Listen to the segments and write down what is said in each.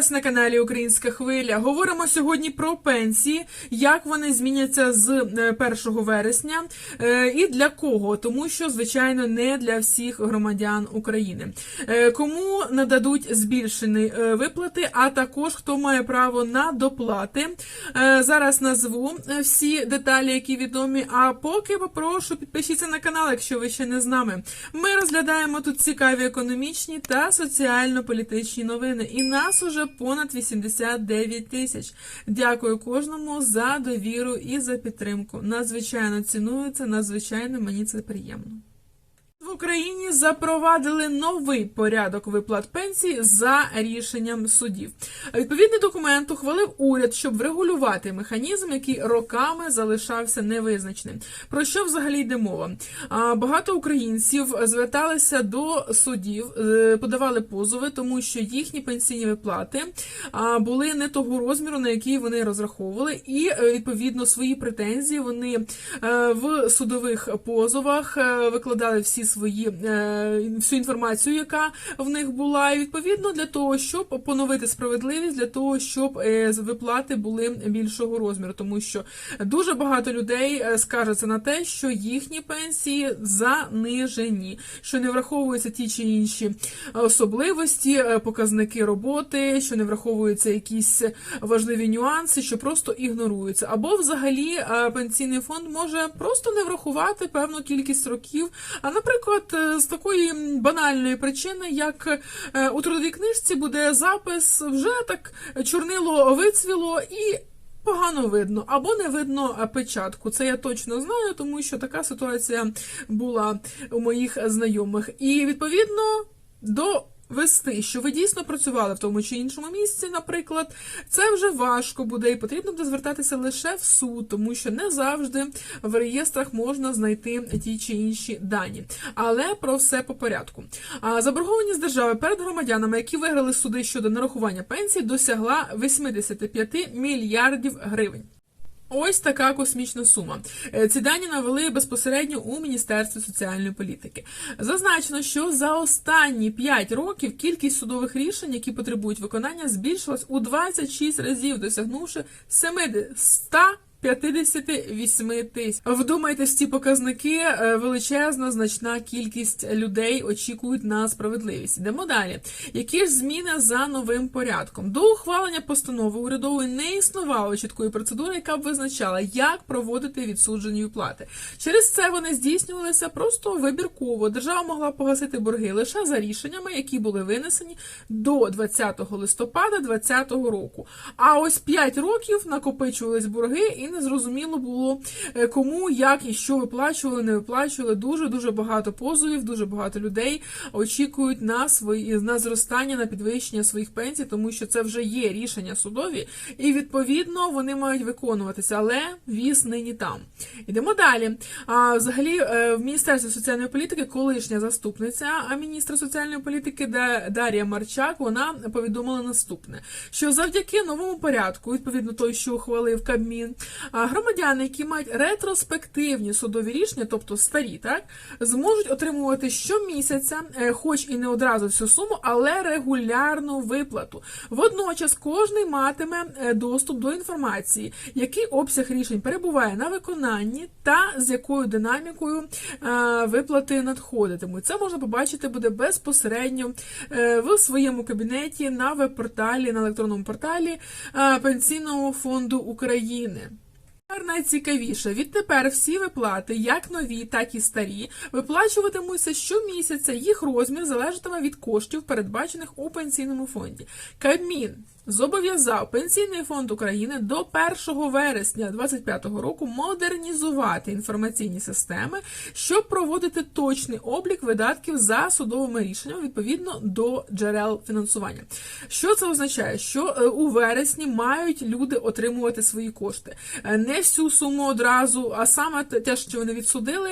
вас на каналі Українська Хвиля. Говоримо сьогодні про пенсії, як вони зміняться з е, 1 вересня е, і для кого, тому що, звичайно, не для всіх громадян України. Е, Кому нададуть збільшені е, виплати, а також хто має право на доплати. Е, Зараз назву е, всі деталі, які відомі. А поки попрошу підпишіться на канал, якщо ви ще не з нами. Ми розглядаємо тут цікаві економічні та соціально-політичні новини. І нас уже понад 89 тисяч. Дякую кожному за довіру і за підтримку. Надзвичайно ціную надзвичайно мені це приємно. Україні запровадили новий порядок виплат пенсій за рішенням судів. Відповідний документ ухвалив уряд, щоб врегулювати механізм, який роками залишався невизначеним. Про що взагалі йде мова? Багато українців зверталися до судів, е, подавали позови, тому що їхні пенсійні виплати були не того розміру, на який вони розраховували, і е, відповідно свої претензії вони е, в судових позовах викладали всі свої е, всю інформацію, яка в них була, і відповідно для того, щоб поновити справедливість, для того, щоб е, виплати були більшого розміру, тому що дуже багато людей е, скаржаться на те, що їхні пенсії занижені, що не враховуються ті чи інші особливості, показники роботи, що не враховуються якісь важливі нюанси, що просто ігноруються. Або взагалі пенсійний фонд може просто не врахувати певну кількість років. А наприклад, е, з такої банальної причини, як е, у трудовій книжці буде запис, вже так чорнило вицвіло і. Погано видно або не видно печатку. Це я точно знаю, тому що така ситуація була у моїх знайомих. І відповідно до вести, що ви дійсно працювали в тому чи іншому місці, наприклад, це вже важко буде і потрібно буде звертатися лише в суд, тому що не завжди в реєстрах можна знайти ті чи інші дані. Але про все по порядку. Заборгованість держави перед громадянами, які виграли суди щодо нарахування пенсій, досягла 85 мільярдів гривень. Ось така космічна сума. Е, Ці дані навели безпосередньо у Міністерстві соціальної політики. Зазначено, що за останні 5 років кількість судових рішень, які потребують виконання, збільшилась у 26 разів, досягнувши 700 58 тисяч. Вдумайтесь, ці показники е, величезна, значна кількість людей очікують на справедливість. Йдемо далі. Які ж зміни за новим порядком? До ухвалення постанови урядової не існувало чіткої процедури, яка б визначала, як проводити відсуджені виплати. Через це вони здійснювалися просто вибірково. Держава могла погасити борги лише за рішеннями, які були винесені до 20 листопада 2020 року. А ось 5 років накопичувались борги, і не зрозуміло було е, кому, як і що виплачували, не виплачували. Дуже дуже багато позовів, дуже багато людей очікують на свої на зростання, на підвищення своїх пенсій, тому що це вже є рішення судові, і відповідно вони мають виконуватися. Але віз нині там. Ідемо далі. А взагалі е, в Міністерстві соціальної політики колишня заступниця міністра соціальної політики Да- Дар'я Марчак вона повідомила наступне: що завдяки новому порядку, відповідно той, що ухвалив Кабмін, громадяни, які мають ретроспективні судові рішення, тобто старі, так зможуть отримувати щомісяця, е, хоч і не одразу всю суму, але регулярну виплату. Водночас кожний матиме е, доступ до інформації, який обсяг рішень перебуває на виконанні та з якою динамікою е, виплати надходитимуть. Це можна побачити буде безпосередньо в своєму кабінеті на веб-порталі, на електронному порталі Пенсійного фонду України. Найцікавіше, відтепер всі виплати, як нові, так і старі, виплачуватимуться щомісяця. Їх розмір залежатиме від коштів, передбачених у пенсійному фонді. Кабмін зобов'язав Пенсійний фонд України до 1 вересня 2025 року модернізувати інформаційні системи, щоб проводити точний облік видатків за судовими рішеннями відповідно до джерел фінансування. Що це означає? Що е, у вересні мають люди отримувати свої кошти. Е, Не всю суму одразу, а саме те- що вони відсудили,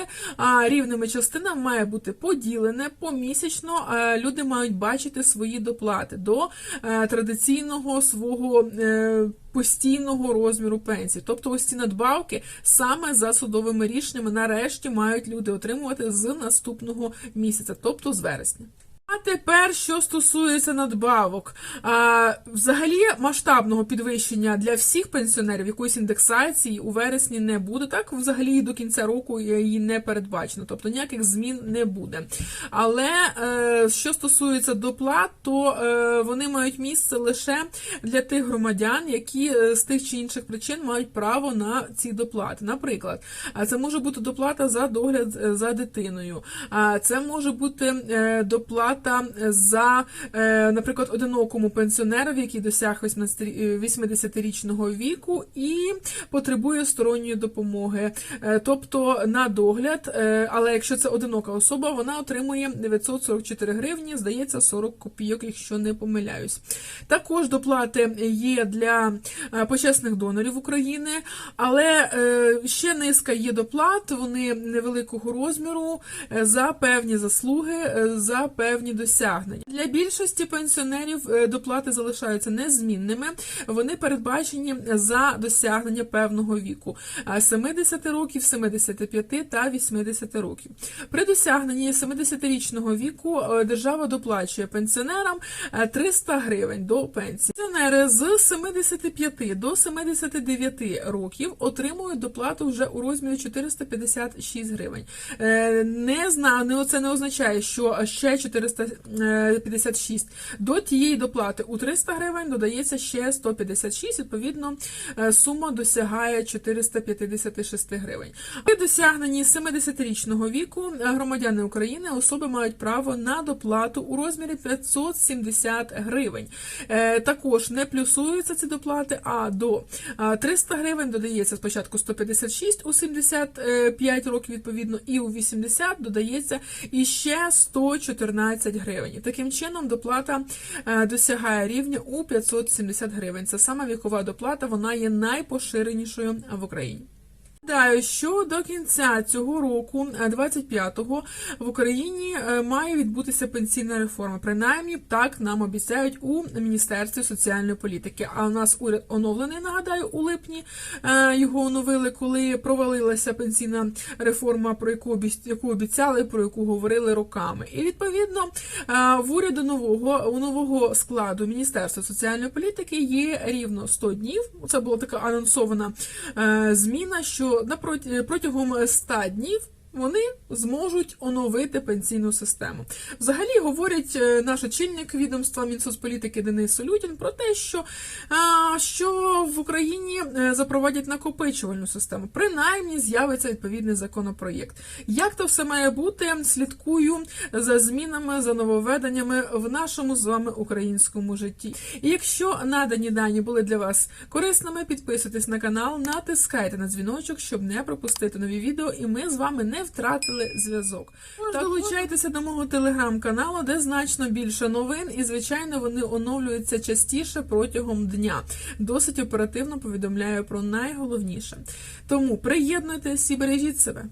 рівними частинами має бути поділене помісячно. Люди мають бачити свої доплати до е, традиційного свого. е, Постійного розміру пенсії, тобто ось ці надбавки саме за судовими рішеннями нарешті мають люди отримувати з наступного місяця, тобто з вересня. А тепер, що стосується надбавок, а, взагалі масштабного підвищення для всіх пенсіонерів якоїсь індексації у вересні не буде. Так, взагалі до кінця року її не передбачено, тобто ніяких змін не буде. Але е, що стосується доплат, то е, вони мають місце лише для тих громадян, які е, з тих чи інших причин мають право на ці доплати. Наприклад, це може бути доплата за догляд за дитиною, а це може бути е, доплата за, е, наприклад, одинокому пенсіонерові, який досяг 18 рі- 80-річного віку і потребує сторонньої допомоги. Е, Тобто на догляд, е, але якщо це одинока особа, вона отримує 944 гривні, здається, 40 копійок, якщо не помиляюсь. Також доплати є для е, почесних донорів України, але е, ще низка є доплат, вони невеликого розміру е, за певні заслуги, е, за певні досягнення. Для більшості пенсіонерів е, доплати залишаються незмінними. Вони передбачені за досягнення певного віку 70 років, 75 та 80 років. При досягненні 70-річного віку е, держава доплачує пенсіонерам е, 300 гривень до пенсії. Пенсіонери з 75 до 79 років отримують доплату вже у розмірі 456 гривень. Е, Не знаю, це не означає, що ще 456 до тієї доплати у 300 гривень додається ще 156, відповідно, е, сума досягає 456 гривень. При досягненні 70-річного віку е, громадяни України особи мають право на доплату у розмірі 570 гривень. Е, Також не плюсуються ці доплати, а до е, 300 гривень додається спочатку 156 у 75 років, відповідно, і у 80 додається іще 114 гривень. Таким чином доплата е, досягає рівня у 570 гривень. Це сама вікова доплата, вона є найпоширенішою в Україні. Нагадаю, що до кінця цього року, е, 25-го, в Україні е, має відбутися пенсійна реформа. Принаймні, так нам обіцяють у Міністерстві соціальної політики. А у нас уряд оновлений, нагадаю, у липні е, його оновили, коли провалилася пенсійна реформа, про яку яку обіцяли, про яку говорили роками. І відповідно е, в уряду нового у нового складу Міністерства соціальної політики є рівно 100 днів. Це була така анонсована е, зміна, що напроти протягом 100 днів. Вони зможуть оновити пенсійну систему. Взагалі говорить е, наш очільник відомства Мінсоцполітики Денис Солютін про те, що, що в Україні е, запровадять накопичувальну систему. Принаймні з'явиться відповідний законопроєкт. Як то все має бути, слідкую за змінами, за нововведеннями в нашому з вами українському житті. І якщо надані дані були для вас корисними, підписуйтесь на канал, натискайте на дзвіночок, щоб не пропустити нові відео, і ми з вами не втратили зв'язок. Також долучайтеся до мого телеграм-каналу, де значно більше новин, і звичайно вони оновлюються частіше протягом дня. Досить оперативно повідомляю про найголовніше. Тому приєднуйтесь і бережіть себе.